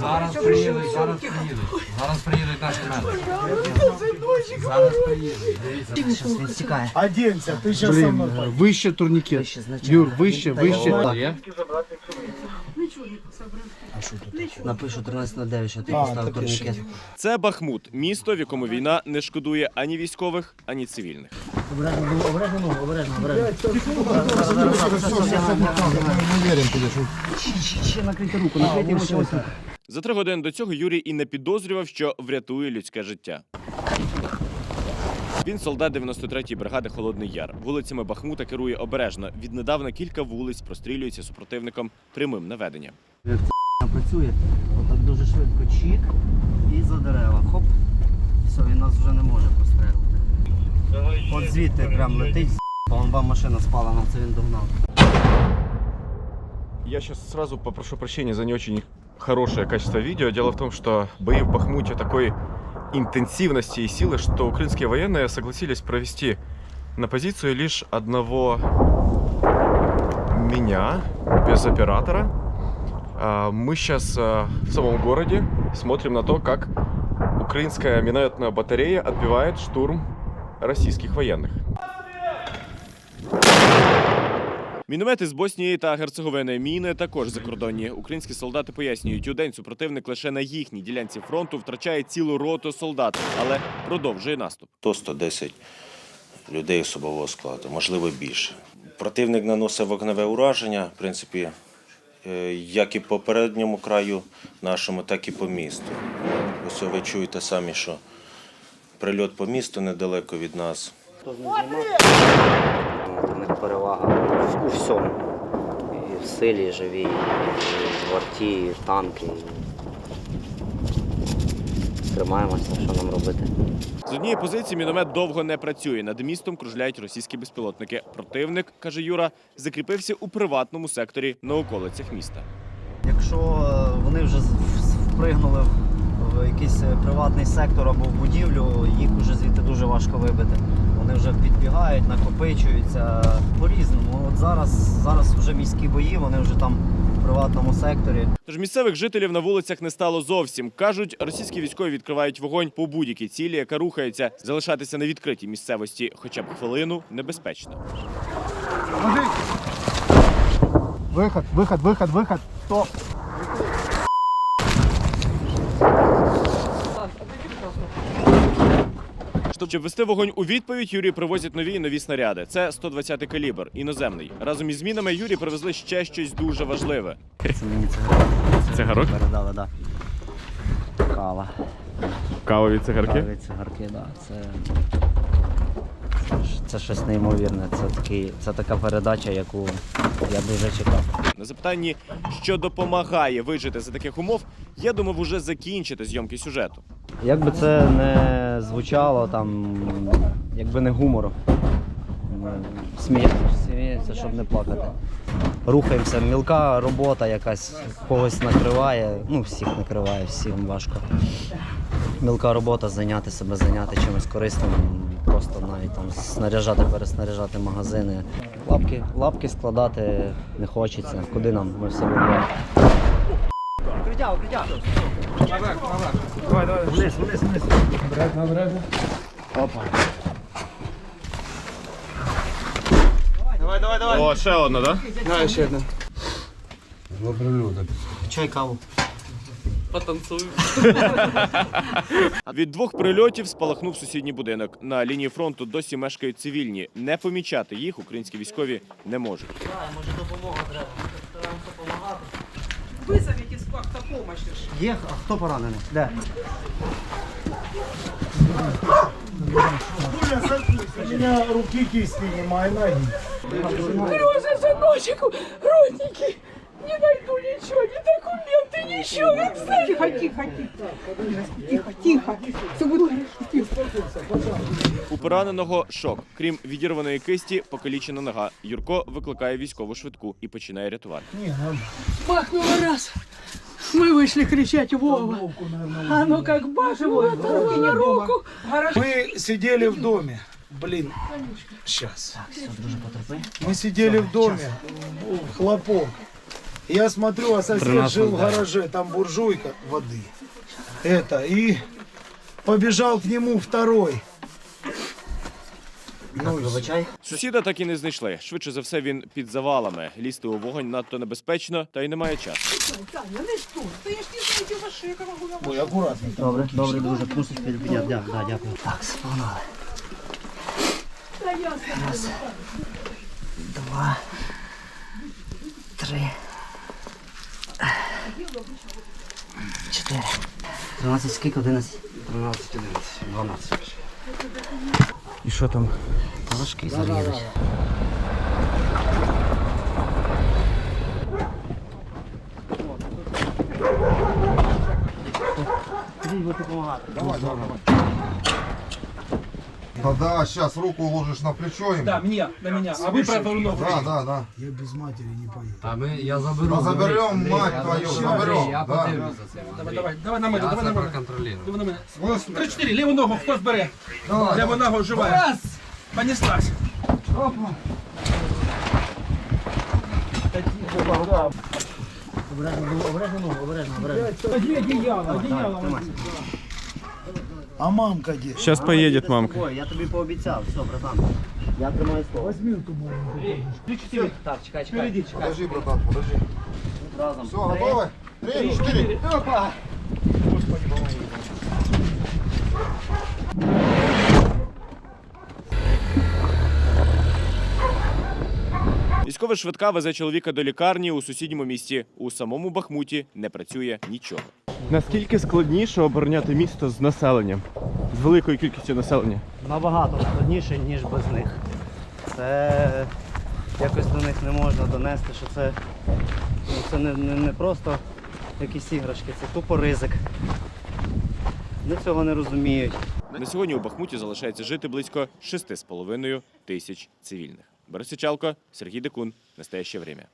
Зараз приїдуть, зараз приїдуть. Зараз приїдуть наші медики. Зараз приїдуть. Дивіться. Він стікає. Оденься, ты сейчас со мной. Блін, вище турнікет. Вище, вище. Є? Напишу 13 на 9, що ти А, поставив турнікет. Це Бахмут, місто, в якому війна не шкодує ані військових, ані цивільних. Обережно, ну, обережно, обережно, обережно. Ще накрийте руку, накрийте йому руку. За три години до цього Юрій і не підозрював, що врятує людське життя. Він солдат 93-ї бригади Холодний Яр. Вулицями Бахмута керує обережно. Віднедавна кілька вулиць прострілюється супротивником прямим наведенням. Працює, отак дуже швидко чік і за дерева. Хоп. Все, він нас вже не може пострелити. От звідти прям летить, вон вам машина спалена, це він догнав. Я сейчас сразу попрошу прощения за не очень хорошее качество видео. Дело в том, что бои в Бахмуте такой интенсивности и силы, что украинские военные согласились провести на позицию лишь одного меня без оператора. А, Мы сейчас в самом городе смотрим на то, как украинская минометная батарея отбивает штурм российских военных. Міномети з Боснії та Герцеговини, міни також закордонні. Українські солдати пояснюють, у день супротивник лише на їхній ділянці фронту втрачає цілу роту солдат, але продовжує наступ. 100-110 людей особового складу, можливо більше. Противник наносить вогневе ураження, в принципі, е, як і по передньому краю нашому, так і по місту. Ось ви чуєте самі, що прильот по місту недалеко від нас. Перевага у всьому. І в силі і живі, і в варті, і в танки. Тримаємося, що нам робити. З однієї позиції міномет довго не працює. Над містом кружляють російські безпілотники. Противник, каже Юра, закріпився у приватному секторі на околицях міста. Якщо е, вони вже впригнули в- в якийсь е, приватний сектор або в будівлю, їх вже звідти дуже важко вибити. Вони вже підбігають, накопичуються по-різному. От зараз, зараз вже міські бої, вони вже там в приватному секторі. Тож місцевих жителів на вулицях не стало зовсім. кажуть, російські військові відкривають вогонь по будь-якій цілі, яка рухається. Залишатися на відкритій місцевості, хоча б хвилину, небезпечно. Виход, виход, виход, виход. Стоп. Щоб вести вогонь у відповідь, Юрій привозять нові і нові снаряди. Це 120-й калібр, іноземний. Разом із змінами Юрій привезли ще щось дуже важливе. Це мені цигарок. Цигарок? Передали, так. Да. Кава. Кавові цигарки? Каві цигарки, да. Це, це, ж- це щось неймовірне. Це, такий, це така передача, яку я дуже чекав. На запитанні, що допомагає вижити за таких умов, я думав уже закінчити зйомки сюжету. Як би це не звучало, там, якби не гумор. Сміємося, щоб не плакати. Рухаємося, мілка робота якась когось накриває, ну всіх накриває, всім важко. Мілка робота, зайняти себе, зайняти чимось корисним, просто навіть там снаряжати, переснаряжати магазини. Лапки, лапки складати не хочеться. Куди нам? Ми все вибираємо. Укриття, укриття! Вниз, вниз, вниз. Обратно, обратно. О, ще одна? Да, ще одна. Чай, каву. Від двох прильотів спалахнув сусідній будинок. На лінії фронту досі мешкають цивільні. Не помічати їх українські військові не можуть. Може допомога треба. Стараємося допомагати. Вызовите с автопомощь. Є, а хто поранений? Де? Юля, садись, у меня руки кисти не мои ноги. Лёша, сыночек, родники, не найду ничего, ни документы, ничего. Тихо, тихо, тихо. Тихо, тихо. Все будет хорошо. Тихо. У пораненого шок. Крім відірваної кисті, покалічена нога. Юрко викликає військову швидку і починає рятувати. Бахнуло раз. Мы вышли кричать Вова. А ну как бахнуло, не руку. Мы сидели в доме. Блин, сейчас. Мы сидели в доме, хлопок. Я смотрю, а сосед 13 жил в гараже, там буржуйка воды. Это, и побежал к нему второй. Ну, Вибачай. Сусіда так і не знайшли. Швидше за все, він під завалами. Лізти у вогонь надто небезпечно, та й немає часу. Таня, не стой. Та я ж не знаю, де ваша. Ой, аккуратно. Добре, добре, дуже. Да, да, дякую. Так, погнали. Раз, два, три, чотири. Тринадцять, скільки? Одинадцять? Тринадцять, одинадцять, дванадцять. И что там? Важкий зарізать. Ідіть, будете допомагати. Да, сейчас руку ложишь на плечо им. Да, мне, на меня. А вы правую ногу. Да, да, да. Я без матери не поеду. Та ми, я заберу. Да заберем, мать твою, заберем. Я Да. подивлюся за цим. Давай, давай, давай на мене, давай на мене. проконтролюю. Давай на мене. Три-чотири, ліву ногу хто збере? Ліву ногу вживає. Раз! Понеслась. Обережно, обережно ногу, обережно, обережно. Где одеяло? Одеяло. А мамка где? Сейчас поедет мамка. Ой, я тобі пообіцяв, все, братан. Я тримаю слово. Возьминку маленькую. Так, чекай, чекай. Подожди, братан, подожди. Разом. Все, готовы? Три, четыре. Військова швидка везе чоловіка до лікарні у сусідньому місті. У самому Бахмуті не працює нічого. Наскільки складніше обороняти місто з населенням? З великою кількістю населення? Набагато складніше, ніж без них. Це якось до них не можна донести, що це, ну, це не, не, не просто якісь іграшки, це тупо ризик. Вони цього не розуміють. На сьогодні у Бахмуті залишається жити близько 6,5 тисяч цивільних. Борис Сичалко, Сергей Декун. Настоящее время.